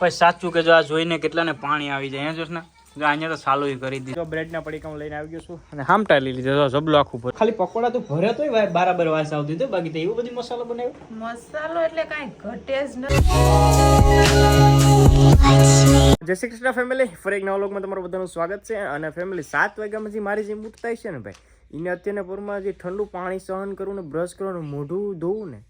પછી સાચું કે જો આ જોઈને કેટલાને પાણી આવી જાય જોશ ને જો અહીંયા તો સાલું કરી દીધું. બ્રેડના પડીકા હું લઈને આવી ગયો છું અને હામટા લઈ લીધો. જબલો આખું ભર ખાલી પકોડા તો ભરે તો બરાબર વાસ આવતી હતી બાકી તો એવું બધી મસાલો બનાવ્યો? મસાલો એટલે કાંઈ ઘટે જ નથી જય શ્રી કૃષ્ણ ફેમિલી ફરી એક નવા લોકમાં તમારું બધાનું સ્વાગત છે. અને ફેમિલી સાત વાગ્યામાં જે મારી જે મૂત થાય છે ને ભાઈ? એને અત્યારના પૂરમાં જે ઠંડુ પાણી સહન કરવું ને બ્રશ કરવાનું મોઢું ધોવું ને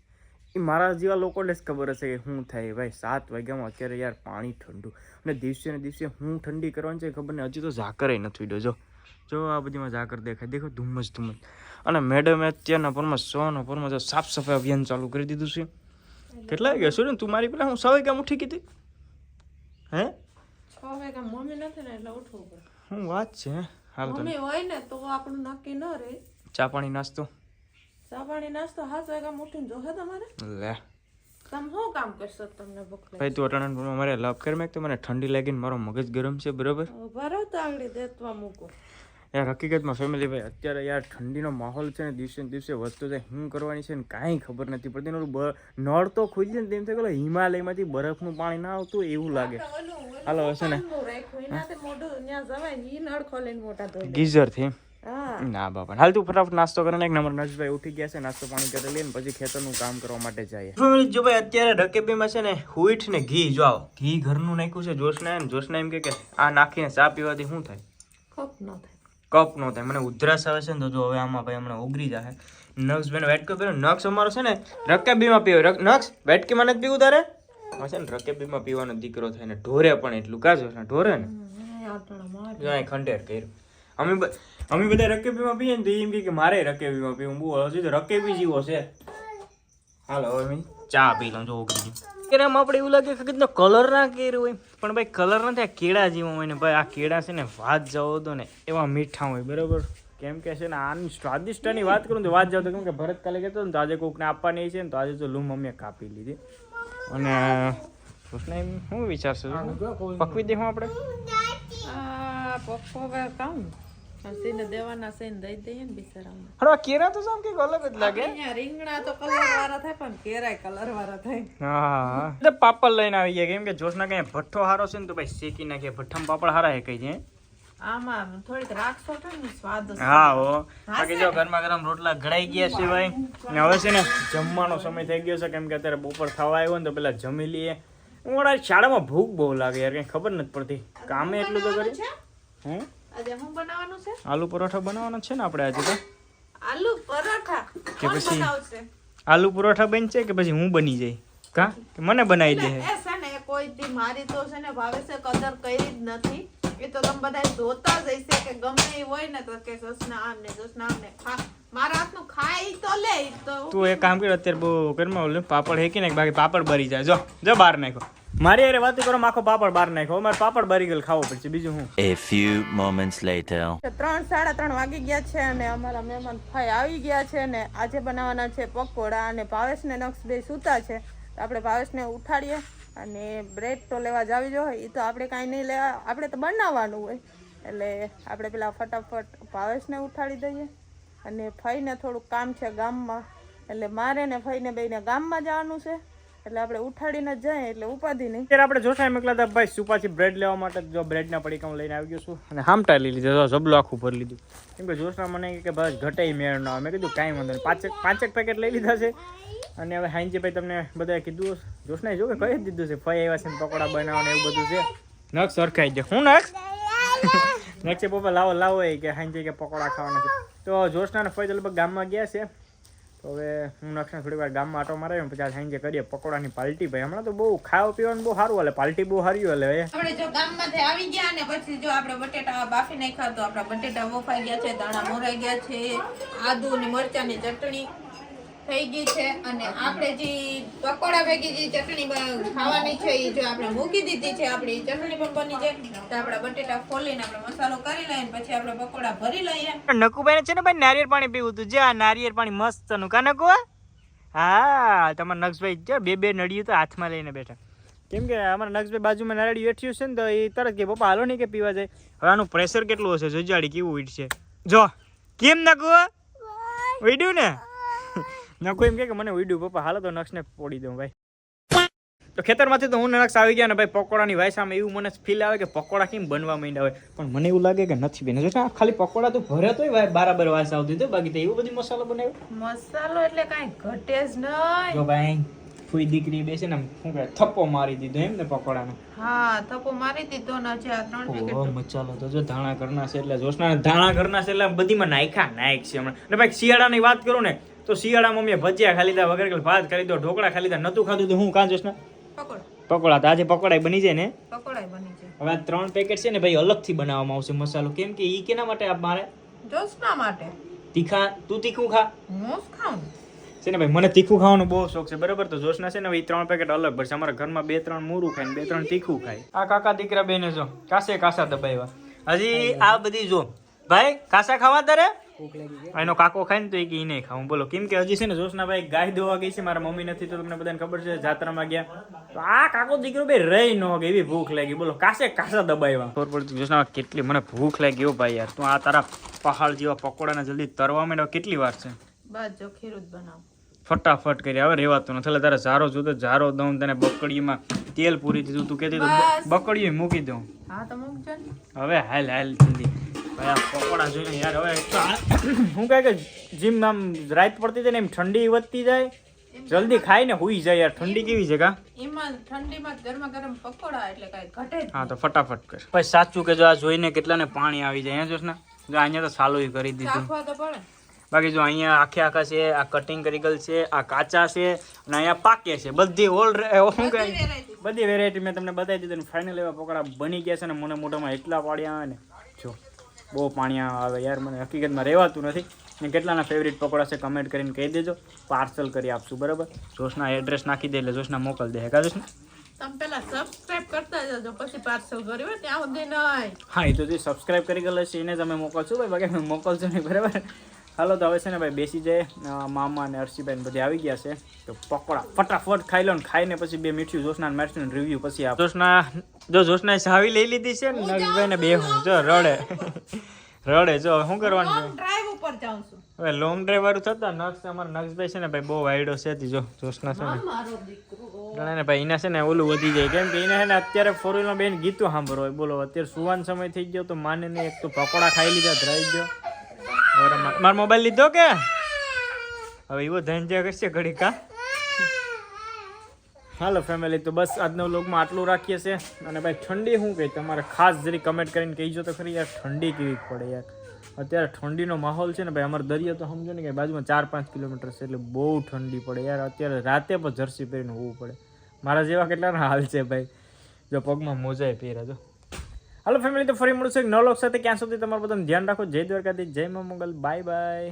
એ મારા જેવા લોકોને જ ખબર હશે કે શું થાય. ભાઈ સાત વાગ્યામાં અત્યારે યાર પાણી ઠંડુ. અને દિવસે ને દિવસે હું ઠંડી કરવાની છે ખબર ને હજી તો ઝાકર નથી ઉડ્યો. જો જો આ બધીમાં ઝાકર દેખાય. દેખો ધુમ્મસ ધુમ્મસ. અને મેડમે અત્યારના પરમાં સોના પરમાં જો સાફ સફાઈ અભિયાન ચાલુ કરી દીધું છે. કેટલા વાગ્યા? શું તું મારી પેલા હું સવારે વાગ્યા ઉઠી કીધી હે? ને શું વાત છે? હાલ તો હોય ને તો આપણું નક્કી ન રહે. ચા પાણી નાસ્તો? પાણી નાસ્તો હાથ વાગ્યા ઉઠીને જોશે તમારે? લે. તમે શું કામ કરશો તમને ભૂખ ભાઈ તું અટાણા મારે લપ કર મેં તો મને ઠંડી લાગીને મારો મગજ ગરમ છે બરોબર? ભરો તો આગળ દેતવા મૂકો. યાર હકીકતમાં ફેમિલી ભાઈ અત્યારે યાર ઠંડીનો માહોલ છે ને દિવસે દિવસે વધતો જાય હું કરવાની છે ને કાંઈ ખબર નથી પડતી. એનું નળ તો ખુલી જાય ને તેમ થાય હિમાલયમાંથી બરફનું પાણી ના આવતું એવું લાગે. હાલો હશે ને. ગીઝરથી. ના બાપા. હાલ તું ફટાફટ નાસ્તો કરીને એક નંબર નજભાઈ ઉઠી ગયા છે નાસ્તો પાણી કરી લઈને પછી ખેતરનું કામ કરવા માટે જાય. જો ભાઈ અત્યારે રકેબીમાં છે ને હુઈટ ને ઘી જો આવો. ઘી ઘરનું નાખ્યું છે જોશના એમ જોશના એમ કે આ નાખીને ચા પીવાથી શું થાય? કપ ન થાય. કપ નો થાય. મને ઉધરસ આવે છે ને તો જો હવે આમાં ભાઈ હમણાં ઉગરી જાય નક્સ બેન વેટકો પીવો નક્સ અમારો છે ને રકેબીમાં પીવો. રક- નક્ષ વેટકીમાં નથી પીવું તારે? હા છે ને રકેબીમાં પીવાનો દીકરો થાય ને ઢોરે પણ એટલું. કાજો ઢોરે ને? ખંડેર કર્યું. અમે અમે બધા રકેબીમાં પીએ ને તો એમ કે મારે રકેબીમાં પીવું બહુ હજી તો રકેબી જેવો છે. હાલો હવે મેં ચા પી લઉં જો ઉગરી કે આમ આપણે એવું લાગે કે કલર ના કર્યો હોય. પણ ભાઈ કલર નથી આ કેળા જેવો હોય ને ભાઈ આ કેળા છે ને વાત જાવ તો ને એવા મીઠા હોય બરાબર? કેમ કે છે ને આની સ્વાદિષ્ટની વાત કરું તો વાત જાવ તો કેમ કે ભરત કાલે કહેતો ને તો આજે કોકને આપવાની છે ને તો આજે તો લૂમ અમે કાપી લીધી. અને કૃષ્ણ એમ શું વિચારશું? પકવી દેખું આપણે? આ પપ્પો કામ દેવાના છે ને દઈ દઈએ ને બિચારાને અરે આ તો સામ કે અલગ જ લાગે અહીંયા રીંગણા તો કલર વાળા થાય પણ કેરાય કલર વાળા થાય હા એટલે પાપડ લઈને આવી ગયા કેમ કે જોશના કઈ ભઠ્ઠો હારો છે ને તો ભાઈ શેકી નાખીએ ભઠ્ઠામાં પાપડ હારા હે કઈ આમાં થોડીક રાખશો તો ને સ્વાદ હા હો બાકી જો ગરમા ગરમ રોટલા ઘડાઈ ગયા છે ભાઈ ને હવે છે ને જમવાનો સમય થઈ ગયો છે કેમ કે અત્યારે બપોર થવા આવ્યો ને તો પેલા જમી લઈએ મારા શાળામાં ભૂખ બહુ લાગે યાર કઈ ખબર નથી પડતી કામે એટલું તો કરી હે આજે શું બનાવવાનું છે? આલુ પરોઠા બનાવવાનો છે ને આપણે આજે તો? આલુ પરોઠા? કે પછી- આલુ પરોઠા બનશે કે પછી હું બની જાય? કા? કે મને બનાવી દે એ છે ને કોઈ દી મારી તો છે ને ભાવે છે કદર કરી જ નથી. એ તો તમે બધા જોતા જ હશે કે ગમે એ હોય ને તો કે સસના આમ ને સસના આમ ને ખા. મારા હાથનું ખાય ઈ તો લે તો તું એક કામ કર અત્યારે બહુ ઘરમાં ઓલું પાપડ હેકી નાખ બાકી પાપડ બરી જાય. જો જો બહાર નાખો મારી અરે વાત કરો આખો પાપડ બહાર નાખો મારે પાપડ બરી ગયેલ ખાવો પડશે. બીજું હું? A few moments later. ત્રણ સાડા ત્રણ વાગી ગયા છે અને અમારા મહેમાન ભાઈ આવી ગયા છે ને આજે બનાવવાના છે પકોડા અને ભાવેશ ને નક્ષ બે સૂતા છે. તો આપણે ભાવેશને ઉઠાડીએ અને બ્રેડ તો લેવા જ આવી જો એ તો આપણે કાંઈ નહીં લેવા આપણે તો બનાવવાનું હોય. એટલે આપણે પેલા ફટાફટ ભાવેશને ઉઠાડી દઈએ અને ફઈને થોડુંક કામ છે ગામમાં. એટલે મારે ને ફઈને બેને ગામમાં જવાનું છે. એટલે આપણે ઉઠાડીને જઈએ એટલે ઉપાધિ નહીં. ત્યારે આપણે જોશા હતા ભાઈ સુપાથી બ્રેડ લેવા માટે જો બ્રેડના પડીકા હું લઈને આવી ગયો છું. અને હામટા લઈ લીધો, જો આખું ભરી લીધું. કેમ કે જોશના મને કે બસ ઘટાઈ મેળ ના આવે. કીધું કાંઈ વાંધો નહીં. પાંચેક પાંચેક પેકેટ લીધા છે. અને હવે હાઈનજી ભાઈ તમને બધાએ કીધું જોશના જો કે કહી દીધું છે, ફઈ આવ્યા છે પકોડા બનાવવાને એવું બધું છે. નક્ષ સરખાઈ જાય હું નક્ષ નક્ષે પપ્પા, લાવો લાવો કે હાઈનજી કે પકોડા ખાવાના છે. તો જોશના ને ફઈ ગામમાં ગયા છે. તો હવે હું નક્ષણ થોડી વાર ગામમાં આટો મારે પછી આ સાંજે કરીએ પકોડાની પાલટી ભાઈ. હમણાં તો બહુ ખાવા પીવાનું બહુ સારું હાલે, પાલટી બહુ સારી હાલે આપણે જો ગામમાંથી આવી ગયા ને પછી જો આપણે બટેટા બાફી નાખ્યા તો આપણા બટેટા બફાઈ ગયા છે, દાણા મોરાઈ ગયા છે આદુ ને મરચાંની ચટણી. થઈ ગઈ છે અને આપણે જે પકોડા ભેગી જે ચટણી ખાવાની છે એ જો આપણે મૂકી દીધી છે, આપણી ચટણી પણ બની જાય. તો આપણે બટેટા ખોલીને આપણે મસાલો કરી લઈએ પછી આપણે પકોડા ભરી લઈએ. નકુભાઈ છે ને ભાઈ નારિયેળ પાણી પીવું તું જે આ નારિયેળ પાણી મસ્તનું, કા નકુ હા? તમારા નક્ષભાઈ જો બે બે નળિયું તો હાથમાં લઈને બેઠા. કેમ કે અમારા નક્ષભાઈ બાજુમાં નારિયેળ વેઠ્યું છે ને, તો એ તરત કે, પપ્પા, હાલો નહીં કે પીવા જાય. હવે આનું પ્રેશર કેટલું હશે? જોજાડી કેવું ઉઠશે જો, કેમ નકુ ઉડ્યું ને? નકુ એમ કે મને ઉડ્યું પપ્પા હાલો તો નક્ષને પોડી દઉં ભાઈ. તો ખેતરમાંથી તો હું નક્ષ આવી ગયા ને ભાઈ પકોડાની વાય સામે એવું મને ફીલ આવે કે પકોડા કેમ બનવા માંડ્યા હોય. પણ મને એવું લાગે કે નથી બેન જો ખાલી પકોડા તો ભરે તો બરાબર વાસ આવતી હતી બાકી તો એવું બધી મસાલો બનાવ્યો? મસાલો એટલે કાંઈ ઘટે જ નહીં. જો ભાઈ ફૂઈ દીકરી બેસે ને શું કહે થપ્પો મારી દીધો એમ ને પકોડાનો. હા થપ્પો મારી દીધો ને હજી આ ત્રણ પેકેટ ઓહો મચાલો તો જો ધાણા ઘરના છે એટલે જોશના ધાણા ઘરના છે એટલે બધીમાં નાખ્યા નાયક છે હમણાં. ને ભાઈ શિયાળાની વાત કરું ને તો શિયાળામાં મેં ભજીયા ખાલી દા વગર ભાત ખાલી દો ઢોકળા ખાલી દા. નતું ખાધું તો હું કાં જોશના પકોડા. પકોડા તો આજે પકોડા બની જાય ને? પકોડા બની જાય. હવે આ ત્રણ પેકેટ છે ને ભાઈ અલગથી બનાવવામાં આવશે મસાલો. કેમ કે ઈ કેના માટે આપ મારે? જોશના માટે. તીખા? તું તીખું ખા. હું ખાઉં. છે ને ભાઈ મને તીખું ખાવાનો બહુ શોખ છે. બરાબર તો જોશના છે ને ભાઈ ત્રણ પેકેટ અલગ ભરશે અમારા ઘરમાં બે ત્રણ મૂરું ખાય બે ત્રણ તીખું ખાય. આ કાકા દીકરા બેને જો કાસે કાસા દબાવ્યા હજી આ બધી જો. ભાઈ કાસા ખાવા તારે એનો કાકો ખાય ને તો એ કે ઈ નહીં ખાવું બોલો કેમ કે હજી છે ને જોશના ભાઈ ગાય દોવા ગઈ છે મારા મમ્મી નથી તો તમને બધાને ખબર છે જાત્રામાં ગયા. તો આ કાકો દીકરો ભાઈ રહી ન ગઈ એવી ભૂખ લાગી. બોલો કાસે કાસા દબાવ્યા? ખબર પડતી જોશના કેટલી મને ભૂખ લાગી ગયો ભાઈ યાર. તું આ તારા પહાડ જેવા પકોડાને જલ્દી તરવા માંડ્યો. કેટલી વાર છે? બસ જો ખીરું જ બનાવ. ફટાફટ કરી હવે રેવાતું નથી. એટલે તારે ઝારો જોતો ઝારો દઉં તને બકડીમાં તેલ પૂરી દીધું તું કહેતી. બકડીયું મૂકી દઉં. હા તો મૂકજો હવે હાલ હાલ જલ્દી. પકોડા જોઈને યાર હવે હું કહે કે જીમ આમ રાત પડતી જાય ને એમ ઠંડી વધતી જાય જલ્દી ખાઈને હુઈ જાય યાર. ઠંડી કેવી છે કા? એમાં ઠંડીમાં ગરમા ગરમ પકોડા એટલે કાંઈ ઘટે હા તો ફટાફટ કર. ભાઈ સાચું કે જો આ જોઈને કેટલાને પાણી આવી જાય જોશ ને જો અહીંયા તો સાલું કરી દીધું. ચાખવા તો પડે. બાકી જો અહીંયા આખે આખા છે આ કટિંગ કરી ગયેલ છે આ કાચા છે અને અહીંયા પાકે છે બધી ઓલ શું કહે? બધી વેરાયટી મેં તમને બતાવી દીધી ફાઇનલ એવા પકોડા બની ગયા છે ને મને મોઢામાં એટલા પાડ્યા આવે ને. જો. બહુ પાણી આવે યાર મને હકીકતમાં રહેવાતું નથી. ને કેટલાના ફેવરિટ પકોડા છે કમેન્ટ કરીને કહી દેજો. પાર્સલ કરી આપશું બરાબર? જોશના એડ્રેસ નાખી દે એટલે જોશના મોકલ દે કા જોશના? તમે પેલા સબસ્ક્રાઇબ કરતા જજો પછી પાર્સલ કર્યું ત્યાં સુધી નહીં. હા એ તો જે સબસ્ક્રાઇબ કરી ગયેલો છે એને તમે મોકલશો ભાઈ બાકી તમે મોકલશો નહીં બરાબર? હાલો તો હવે છે ને ભાઈ બેસી જાય મામા અને હર્ષિભાઈ બધી આવી ગયા છે. તો પકોડા ફટાફટ ખાઈ લો ને ખાઈને પછી બે મીઠું જોશના મરચું રિવ્યુ પછી આપ જોશના જો જોશના ચાવી લઈ લીધી છે ને નક્ષભાઈ ને બે હું જો રડે. રડે જો શું કરવાનું ડ્રાઈવ ઉપર જાઉં છું. હવે લોંગ ડ્રાઈવ વાળું થતા નક્ષ અમારા નક્ષભાઈ છે ને ભાઈ બહુ વાયડો છે તી જો જોશના છે ને. ને ભાઈ એના છે ને ઓલું વધી જાય. કેમ કે એને છે ને અત્યારે ફોર વ્હીલમાં બેન ગીતો સાંભળો હોય. બોલો અત્યારે સુવાન સમય થઈ ગયો તો માને ને એક તો પકોડા ખાઈ લીધા ધરાઈ ગયો. મારો મોબાઈલ લીધો કે? હવે એવો ધંધ્યા કરશે ઘડી કા હાલો ફેમિલી તો બસ આજના વ્લોગમાં આટલું રાખીએ છે. અને ભાઈ, ઠંડી શું કહે? તમારે ખાસ જરી કમેન્ટ કરીને કહીજો તો ખરી યાર, ઠંડી કેવી પડે યાર. અત્યારે ઠંડીનો માહોલ છે ને ભાઈ, અમારે દરિયો તો સમજો ને કે બાજુમાં ચાર પાંચ કિલોમીટર છે, એટલે બહુ ઠંડી પડે યાર. અત્યારે રાતે પણ જર્સી પહેરીને હોવું પડે. મારા જેવા કેટલાના હાલ છે ભાઈ. જો પગમાં મોજાએ પહેર્યા, જો. હાલો ફેમિલી તો ફરી મળશે એક નવ લોક સાથે. ક્યાં સુધી તમારું બધાનું ધ્યાન રાખો. જય દ્વારકાથી જય મા મંગલ. Bye bye